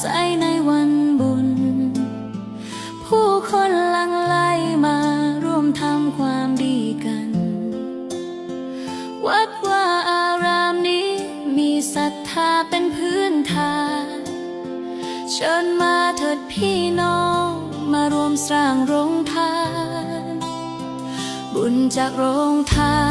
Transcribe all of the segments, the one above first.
ใสในวันบุญ ผู้คนลังไหลมาร่วมทำความดีกัน วัดว่าอารามนี้มีศรัทธาเป็นพื้นฐานเชิญมาเถิดพี่น้องมารวมสร้างโรงทาน บุญจากโรงทาน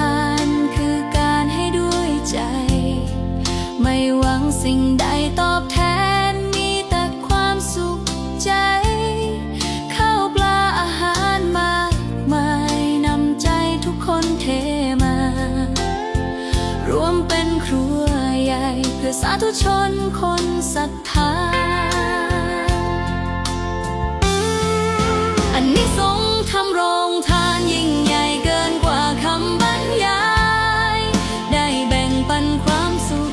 พื่อสาธุชนคนศรัทธา อันนี้สงทำโรงทานยิ่งใหญ่เกินกว่าคำบรรยาย ได้แบ่งปันความสุข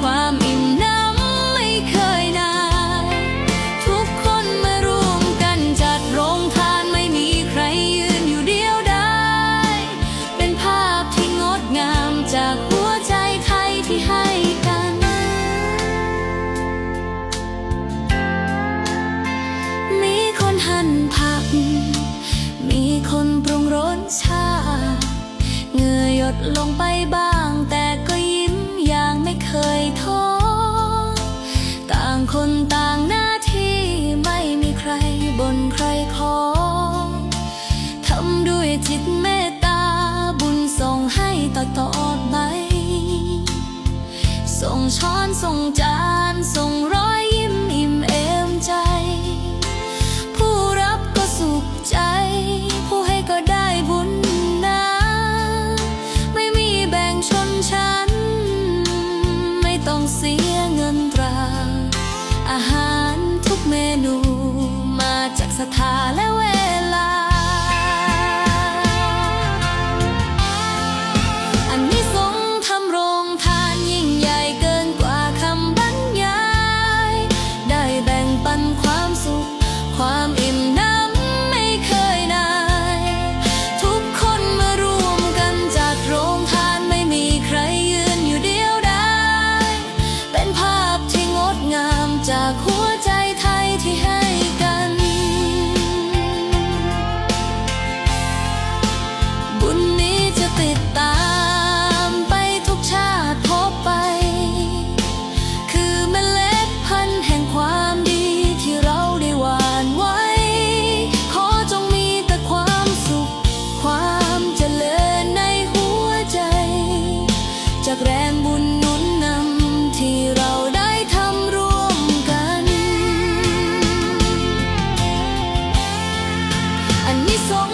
ความอิ่มน้ำไม่เคยนายทุกคนมารวมกันจัดโรงทานไม่มีใครยืนอยู่เดียวได้ เป็นภาพที่งดงามจาก นหั่นผัก มีคนปรุงรสชา เหงื่อหยดลงไปบ้าง แต่ก็ยิ้มอย่างไม่เคยท้อ ต่างคนต่างหน้าที่ไม่มีใครบนใครขอ ทำด้วยจิตเมตตาบุญส่งให้ต่อต่อไป ส่งช้อนส่งจานส่ง เสียเงินตรา อาหารทุกเมนูมาจากสถาและ so